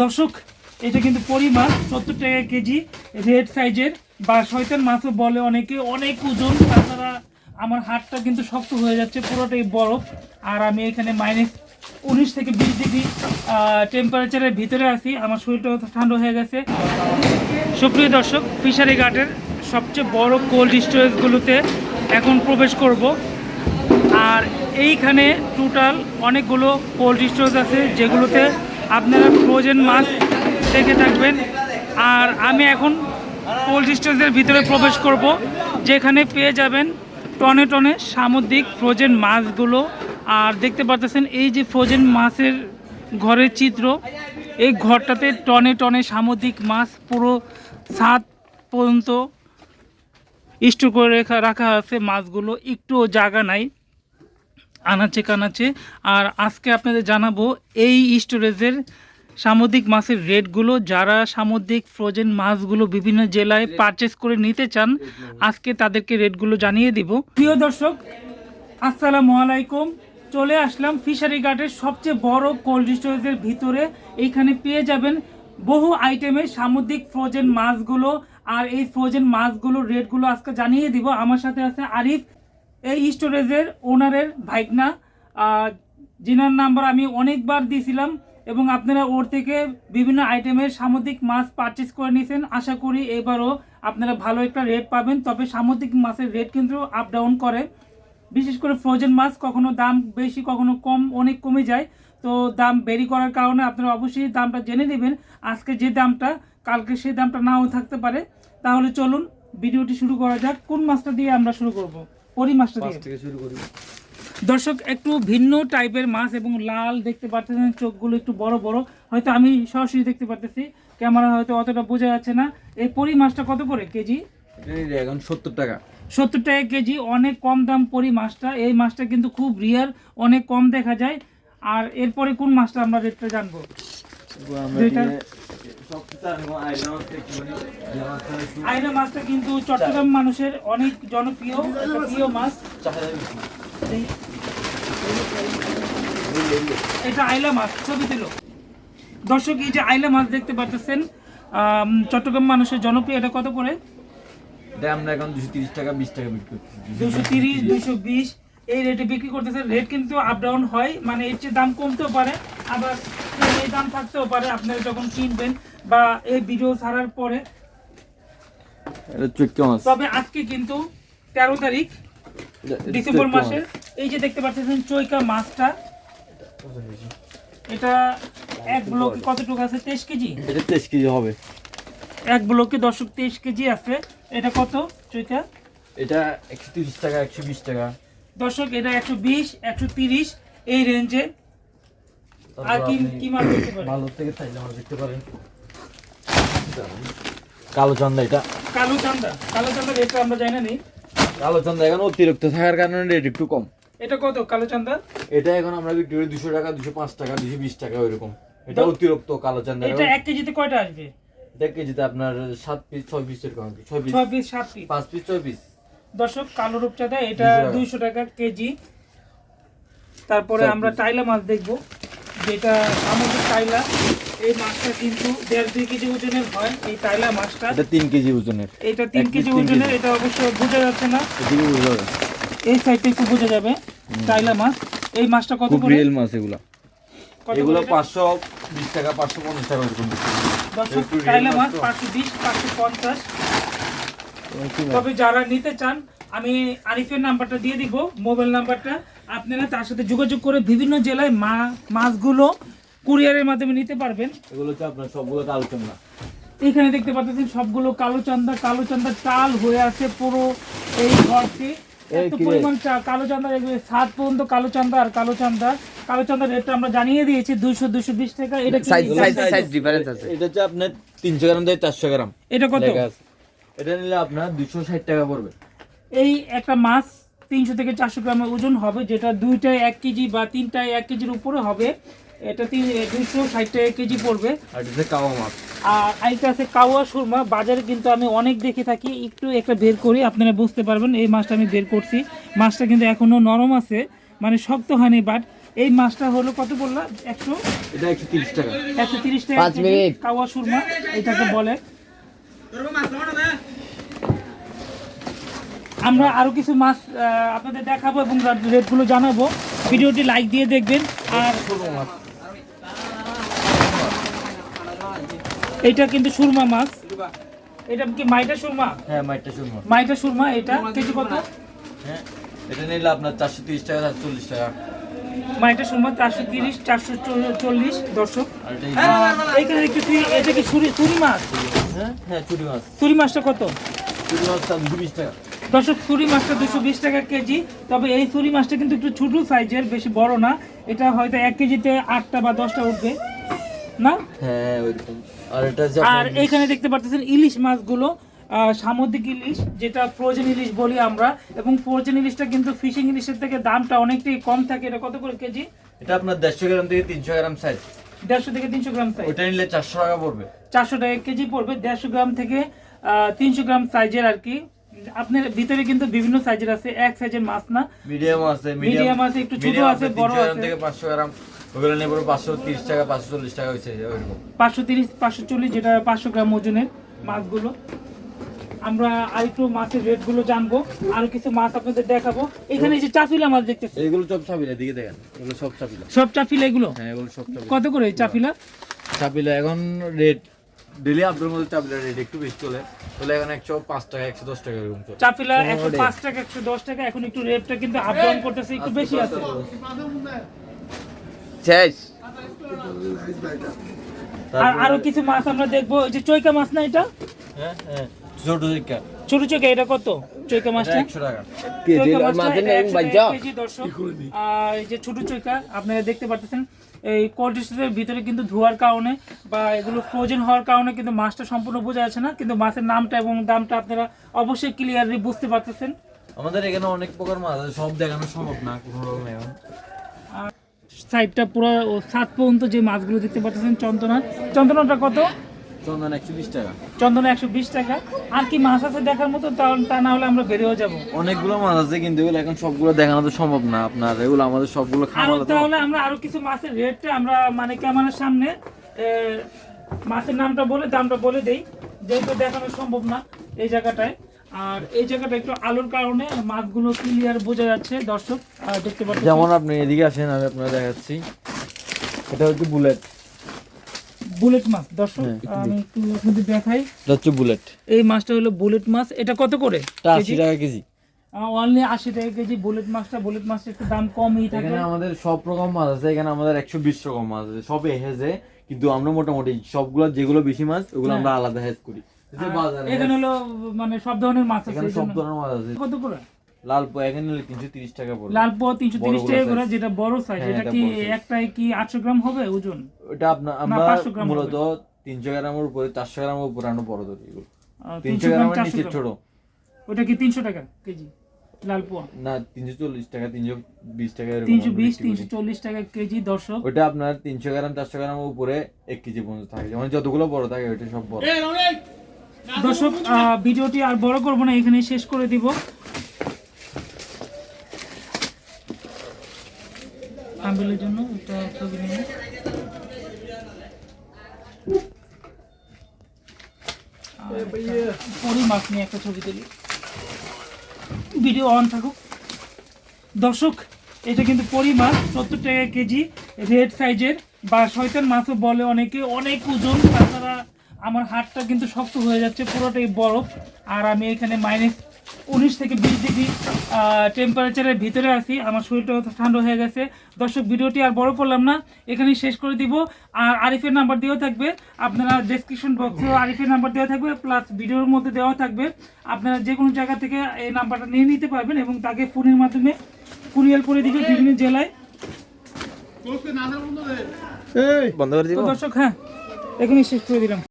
দর্শক, এটা কিন্তু পরি মাছ সত্তর টাকা কেজি রেড সাইজের বা শয়তান মাছও বলে অনেকে, অনেক ওজন, তাছাড়া আমার হাতটা কিন্তু শক্ত হয়ে যাচ্ছে, পুরোটাই বরফ। আর আমি এখানে মাইনাস উনিশ থেকে বিশ ডিগ্রি টেম্পারেচারের ভিতরে আছি, আমার শরীরটাও ঠান্ডা হয়ে গেছে। সুপ্রিয় দর্শক, ফিশারি ঘাটের সবচেয়ে বড় কোল্ড স্টোরেজগুলোতে এখন প্রবেশ করব। আর এইখানে টোটাল অনেকগুলো কোল্ড স্টোরেজ আছে, যেগুলোতে আপনারা ফ্রোজেন মাছ দেখে থাকবেন। আর আমি এখন কোল্ড স্টোরেজের ভিতরে প্রবেশ করব, যেখানে পেয়ে যাবেন টনে টনে সামুদ্রিক ফ্রোজেন মাছগুলো। আর দেখতে পাচ্ছেন এই যে ফ্রোজেন মাছের ঘরের চিত্র, এই ঘরটাতে টনে টনে সামুদ্রিক মাছ পুরো ছাদ পর্যন্ত স্টোর করে রেখা, রাখা আছে মাছগুলো। একটুও জায়গা নাই, আনাচে কানাচে। আর আজকে আপনাদের জানাব, এই স্টোরেজের সামুদ্রিক মাছের রেটগুলো যারা সামুদ্রিক ফ্রোজেন মাছগুলো বিভিন্ন জেলায় পারচেস করে নিতে চান আজকে তাদেরকে রেটগুলো জানিয়ে দিব। প্রিয় দর্শক আসসালামু আলাইকুম। চলে আসলাম ফিশারি ঘাটের সবচেয়ে বড় কোল্ড স্টোরেজের ভিতরে। এইখানে পেয়ে যাবেন বহু আইটেমের সামুদ্রিক ফ্রোজেন মাছগুলো। আর এই ফ্রোজেন মাছগুলোর রেটগুলো আজকে জানিয়ে দিব। আমার সাথে আছে আরিফ এই স্টোরেজের ওনারের ভাইগনা। আহ, যিনার নাম্বার আমি অনেকবার দিয়েছিলাম এবং আপনারা ওর থেকে বিভিন্ন আইটেমের সামুদ্রিক মাছ পারচেস করে নিয়েছেন। আশা করি এবারও আপনারা ভালো একটা রেট পাবেন, তবে সামুদ্রিক মাছের রেট কিন্তু আপ ডাউন করে। বিশেষ করে ফ্রোজেন মাছ, কখনো দাম বেশি, কখনো কম, অনেক কমে যায়। তো দাম বেরি করার কারণে আপনারা অবশ্যই দামটা জেনে নেবেন। আজকে যে দামটা, কালকে সেই দামটা নাও থাকতে পারে। তাহলে চলুন, ভিডিওটি শুরু করা যাক। কোন মাছটা দিয়ে আমরা শুরু করব? পরি মাছটা দিয়ে। শুরু করি। দর্শক একটু ভিন্ন টাইপের মাছ এবং লাল দেখতে পাচ্ছেন চোখগুলো একটু বড় বড়। হয়তো আমি সরাসরি দেখতে পাচ্ছি ক্যামেরা হয়তো অতটা বোঝা যাচ্ছে না। এই পরি মাছটা কত করে কেজি? এখন সত্তর টাকা। সত্তর টাকা কেজি অনেক কম দাম পরি মাছটা। এই মাছটা কিন্তু খুব রিয়ার অনেক কম দেখা যায়। আর এরপরে কোন মাছটা আমরা রেটটা জানব? আইনা মাছটা কিন্তু চট্টগ্রাম মানুষের অনেক জনপ্রিয় প্রিয় মাছ। এটা আইলা মাছ ছবি দিল দর্শক এই যে আইলা মাছ দেখতে পাচ্ছেন চট্টগ্রাম মানুষের জনপ্রিয় এটা কত করে? আমরা এখন দুশো তিরিশ টাকা বিশ টাকা বিক্রি করছি দুশো তিরিশ দুশো বিশ এই রেটে বিক্রি করতেছে রেট কিন্তু আপ ডাউন হয় মানে এর চেয়ে দাম কমতেও পারে আবার এই দাম থাকতেও পারে। আপনারা যখন কিনবেন বা এই ভিডিও ছাড়ার পরে তবে আজকে কিন্তু তেরো তারিখ ডিসেম্বর মাসের এই যে দেখতে পাচ্ছেন চৈকা মাছটা এটা এক ব্লকে কতটুকু আছে? তেইশ কেজি? এটা তেইশ কেজি হবে। এক ব্লকে দশক তেইশ কেজি আছে। এটা কত চৈকা? এটা একশো তিরিশ টাকা একশো বিশ টাকা। দর্শক এটা একশো বিশ একশো তিরিশ এই রেঞ্জে আর কি কি মাছ দেখতে পারেন? ভালো থেকে চাইলে আমরা দেখতে পারেন কালো চান্দা এটা। কালো চান্দা। কালো চান্দা রেটটা আমরা জানি না। নেই কালো চান্দা এখন অতিরিক্ত থাকার কারণে রেট একটু কম। এটা কত কালো চান্দা এটা এখন আমরা বিক্রি করি দুশো টাকা দুশো পাঁচ টাকা দুশো বিশ টাকা ওইরকম। এটা অতিরিক্ত কালো চান্দা এটা এক কেজিতে কয়টা আসবে? কেজিতে আপনার সাত পিস ছয় পিস এরকম ছয় পিস ছয় পিস সাত পিস পাঁচ পিস ছয় পিস দর্শক কালো রূপচাঁদা এটা দুইশো টাকা। কেজি। তারপরে আমরা টাইলা মাছ দেখব। যেটা আমাদের টাইলা এই মাছটা কিন্তু দেড় দুই কেজি ওজনের হয় এই টাইলা মাছটা। এটা তিন কেজি ওজনের। এটা তিন কেজি ওজনের এটা অবশ্য বোঝা যাচ্ছে না। এদিকে এই সাইডটা একটু বোঝা যাবে টাইলা মাছ। এই মাছটা কত করে? রিয়েল মাছ এগুলা। এগুলো পাঁচশো বিশ টাকা পাঁচশো পঞ্চাশ টাকা এরকম টাইলা মাছ পাঁচশো বিশ পাঁচশো পঞ্চাশ? তবে যারা নিতে চান আমি আরিফের নাম্বারটা দিয়ে দিব মোবাইল নাম্বারটা। আপনারা তার সাথে যোগাযোগ করে বিভিন্ন জেলায় মা মাছগুলো কুরিয়ারের মাধ্যমে নিতে পারবেন। এগুলো হচ্ছে আপনার সবগুলো কালো চান্দা এখানে দেখতে পাচ্ছেন সবগুলো কালো চান্দা কালো চান্দা চাল হয়ে আছে পুরো এই ঘরটি। এত পরিমাণ চা- কালো চান্দা এগুলো সাত পর্যন্ত কালো চান্দা আর কালো চান্দা কালো চান্দার রেটটা আমরা জানিয়ে দিয়েছি দুইশো দুইশো বিশ টাকা। এটা সাইজ সাইজ সাইজ ডিফারেন্স আছে। এটা হচ্ছে আপনার তিনশো গ্রাম থেকে চারশো গ্রাম। এটা কত? এটা নিলে আপনার দুশো ষাট টাকা পড়বে। এই একটা মাছ তিনশো থেকে চারশো গ্রামের ওজন হবে যেটা দুইটায় এক কেজি বা তিনটায় এক কেজির উপরে হবে। এটা তিন দুইশো ষাট টাকা কেজি পড়বে। আর এটা কাওয়া মাছ। আর আরেকটা আছে কাওয়া সুরমা। বাজারে কিন্তু আমি অনেক দেখে থাকি। একটু একটা বের করি আপনারা বুঝতে পারবেন। এই মাছটা আমি বের করছি। মাছটা কিন্তু এখনও নরম আছে মানে শক্ত হয়নি বাট এই মাছটা হলো কত বললা? একশো? এটা একশো তিরিশ টাকা। একশো তিরিশ টাকা কাওয়া সুরমা এটাকে বলে। আমরা আরও কিছু মাছ আহ, আপনাদের দেখাবো এবং রেটগুলো জানাব। ভিডিওটি লাইক দিয়ে দেখবেন। আর এটা কিন্তু সুরমা মাছ। এটা কি মাইটা সুরমা? হ্যাঁ মাইটটা শুনব মাইটা সুরমা এটা কেজি কত? হ্যাঁ এটা নিলে আপনার চারশো তিরিশ টাকা চল্লিশ টাকা। মাইটা সুরমা চারশো তিরিশ চারশো চল্লিশ দর্শক। আর এটা আহ, একটু এটা কি সুরি সুরি মাছ? হ্যাঁ হ্যাঁ চুরি মাছ। সুরি মাছটা কত? চুরি মাছ দাম দুশো বিশ টাকা। দর্শক ছুরি মাছটা দুশো বিশ টাকা কেজি। তবে এই ছুরি মাছটা কিন্তু একটু ছোট সাইজের বেশি বড় না। এটা হয়তো এক কেজিতে আটটা বা দশটা উঠবে। না? হ্যাঁ ওইরকম। আর এটা আর আপনার দেখতে ইলিশ মাছগুলো সামুদ্রিক ইলিশ যেটা ফ্রোজেন ইলিশ বলি আমরা এবং ফ্রোজেন ইলিশটা কিন্তু ফিশিং ইলিশের থেকে দামটা অনেকটাই কম থাকে। এটা কত করে কেজি? এটা আপনার দেড়শো গ্রাম থেকে তিনশো গ্রাম সাইজ দেড়শো থেকে তিনশো গ্রাম সাইজ ওইটা নিলে চারশো টাকা পড়বে। চারশো টাকা কেজি পড়বে দেড়শো গ্রাম থেকে তিনশো গ্রাম সাইজের আর কি। আপনার ভিতরে কিন্তু বিভিন্ন সাইজের আছে এক সাইজের মাছ না। মিডিয়াম আছে Medium আছে, একটু ছোট আছে, বড় আছে। থেকে পাঁচশো গ্রাম। ওগুলো নেই পড়বে পাঁচশো তিরিশ টাকা পাঁচশো চল্লিশ টাকা হয়েছে ওইরকম। পাঁচশো তিরিশ পাঁচশো চল্লিশ যেটা পাঁচশো গ্রাম ওজনের মাছগুলো। আমরা আরেকটু মাছের রেটগুলো জানব আরও কিছু মাছ আপনাদের দেখাবো। এখানে যে চাফিলা মাছ দেখতেছি এইগুলো সব চাপিলা দিকে দেখেন এগুলো সব চাপিলা সব চাফিলা এগুলো? হ্যাঁ এগুলো সব চাপিলা কত করে এই চাফিলা? চাপিলা এখন রেট ডেলি আপনার মধ্যে চাপিলা রেট একটু বেশি চলে। তাহলে এখন একশো পাঁচ টাকা একশো দশ টাকা এরকম চলে। চাফিলা একশো পাঁচ টাকা একশো দশ টাকা এখন একটু রেটটা কিন্তু আপ ডাউন করতেছে একটু বেশি আছে। শেষ। আর আরও কিছু মাছ আমরা দেখব। ওই যে চৈকা মাছ না এটা? হ্যাঁ হ্যাঁ ছোট চিকা। ছোট চৈকা এটা কত? চৈকা মাছটা? টাকা। কেজি মাছের এটা নেই 100 বাজ্যা টাকা কেজি দর্শক। আর এই যে ছোট চৈকা আপনারা দেখতে পাচ্ছেন এই কোল্ড স্টোরের ভিতরে কিন্তু ধোয়ার কারণে বা এগুলো ফ্রোজেন হওয়ার কারণে কিন্তু মাছটা সম্পূর্ণ বোঝা যাচ্ছে না কিন্তু মাছের নামটা এবং দামটা আপনারা অবশ্যই ক্লিয়ারলি বুঝতে পারতেছেন। আমাদের এখানে অনেক প্রকার মাছ আছে সব দেখানো সম্ভব না কোনো রকম এখন। সাইডটা পুরো সাত পর্যন্ত যে মাছগুলো দেখতে পাচ্ছেন চন্দনা। চন্দনাটা কত? চন্দন একশো বিশ টাকা। চন্দনা একশো বিশ টাকা। আর কি মাছ আছে দেখার মতো? তা- না হলে আমরা বেরিয়েও যাব। অনেকগুলো মাছ আছে কিন্তু এগুলো এখন সবগুলো দেখানো তো সম্ভব না আপনার। এগুলো আমাদের সবগুলো খামারে তাহলে আমরা আরও কিছু মাছের রেটটা আমরা মানে ক্যামেরার সামনে মাছের নামটা বলে দামটা বলে দেই। যেহেতু দেখানো সম্ভব না এই জায়গাটায়। আর এই জায়গাটা একটু আলোর কারণে মাছগুলো ক্লিয়ার বোঝা যাচ্ছে দর্শক দেখতে পাচ্ছেন। যেমন আপনি এদিকে আসেন আমি আপনার দেখাচ্ছি। এটা হচ্ছে বুলেট। বুলেট মাছ দর্শক হ্যাঁ, আমি একটু আপনাদের দেখাই। এটা হচ্ছে বুলেট। এই মাছটা হলো বুলেট মাছ। এটা কত করে? আশি টাকা কেজি। অনলি আশি টাকা কেজি বুলেট মাছটা। বুলেট মাছটা একটু দাম কমই থাকে। এখানে আমাদের সব রকম মাছ আছে। এখানে আমাদের একশো বিশ রকম মাছ আছে। সব হেজে কিন্তু আমরা মোটামুটি সবগুলো যেগুলো বেশি মাছ ওগুলো আমরা আলাদা হেজ করি। এখানে হলো মানে সব ধরনের মাছ আছে সব ধরনের মাছ আছে। কত করে? লাল পোয়া এখানে তিনশো তিরিশ টাকা পড়বে। লাল পোয়া তিনশো তিরিশ টাকা করে যেটা বড় সাইজ হ্যাঁ, এটা এটা কি একটাই কি আটশো গ্রাম হবে ওজন? ওটা আপনার আমরা মূলত তিনশো গ্রামের উপরে চারশো গ্রামের উপরে আমরা বড় ধরি এগুলো। তিনশো 300 গ্রাম গ্রামের নিচে ছোট। ওটা কি তিনশো টাকা কেজি? লাল পোয়া না তিনশো চল্লিশ টাকা তিনশো বিশ টাকা এরকম তিনশো বিশ তিনশো। চল্লিশ টাকা কেজি দর্শক। ওটা আপনার তিনশো গ্রাম চারশো গ্রামের উপরে এক কেজি পর্যন্ত থাকে। মানে যতগুলো বড় থাকে ওইটা সব বড়। দর্শক ভিডিওটি আর বড় করব না, এখানে শেষ করে দিব। আম্বেলের জন্য এটা ছবি নিয়ে মাছ একটা ছবি তুলি। ভিডিও অন থাকুক। দর্শক, এটা কিন্তু সত্তর টাকা কেজি রেড সাইজের বা বলে অনেকে, অনেক ওজন, তাছাড়া আমার হাতটা কিন্তু শক্ত হয়ে যাচ্ছে পুরোটাই বরফ। আর আমি এখানে মাইনাস উনিশ থেকে বিশ ডিগ্রি টেম্পারেচারের ভিতরে আছি। আমার শরীরটা ঠান্ডা হয়ে গেছে। দর্শক ভিডিওটি আর বড় করলাম না এখানেই শেষ করে দিব। আর আরিফের নাম্বার দেওয়া থাকবে। আপনারা ডেসক্রিপশন বক্সেও আরিফের নাম্বার দেওয়া থাকবে প্লাস ভিডিওর মধ্যে দেওয়া থাকবে। আপনারা যে কোনো জায়গা থেকে এই নাম্বারটা নিয়ে নিতে পারবেন এবং তাকে ফোনের মাধ্যমে কুরিয়ার করে দিবে বিভিন্ন জেলায়। বন্ধ করে দিব। দর্শক হ্যাঁ এখানেই শেষ করে দিলাম।